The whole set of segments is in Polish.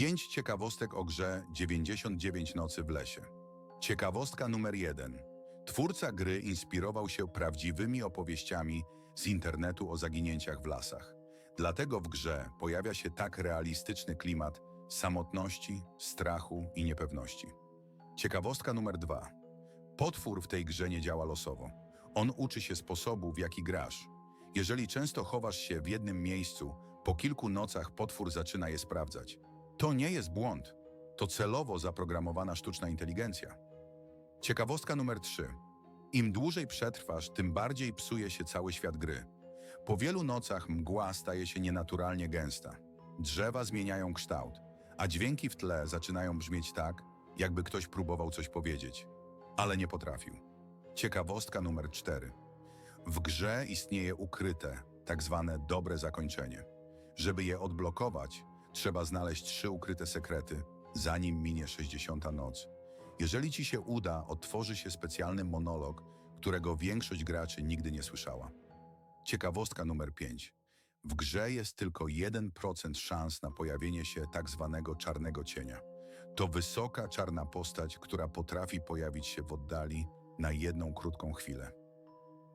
Pięć ciekawostek o grze 99 nocy w lesie. Ciekawostka numer jeden. Twórca gry inspirował się prawdziwymi opowieściami z internetu o zaginięciach w lasach. Dlatego w grze pojawia się tak realistyczny klimat samotności, strachu i niepewności. Ciekawostka numer dwa. Potwór w tej grze nie działa losowo. On uczy się sposobu, w jaki grasz. Jeżeli często chowasz się w jednym miejscu, po kilku nocach potwór zaczyna je sprawdzać. To nie jest błąd. To celowo zaprogramowana sztuczna inteligencja. Ciekawostka numer 3. Im dłużej przetrwasz, tym bardziej psuje się cały świat gry. Po wielu nocach mgła staje się nienaturalnie gęsta. Drzewa zmieniają kształt, a dźwięki w tle zaczynają brzmieć tak, jakby ktoś próbował coś powiedzieć, ale nie potrafił. Ciekawostka numer 4. W grze istnieje ukryte, tak zwane dobre zakończenie. Żeby je odblokować, trzeba znaleźć trzy ukryte sekrety, zanim minie 60 noc. Jeżeli ci się uda, otworzy się specjalny monolog, którego większość graczy nigdy nie słyszała. Ciekawostka numer 5. W grze jest tylko 1% szans na pojawienie się tak zwanego czarnego cienia. To wysoka czarna postać, która potrafi pojawić się w oddali na jedną krótką chwilę.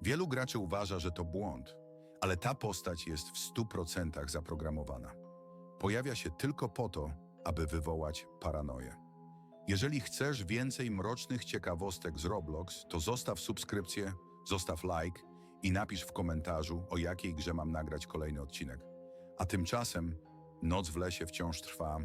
Wielu graczy uważa, że to błąd, ale ta postać jest w 100% zaprogramowana. Pojawia się tylko po to, aby wywołać paranoję. Jeżeli chcesz więcej mrocznych ciekawostek z Roblox, to zostaw subskrypcję, zostaw like i napisz w komentarzu, o jakiej grze mam nagrać kolejny odcinek. A tymczasem noc w lesie wciąż trwa,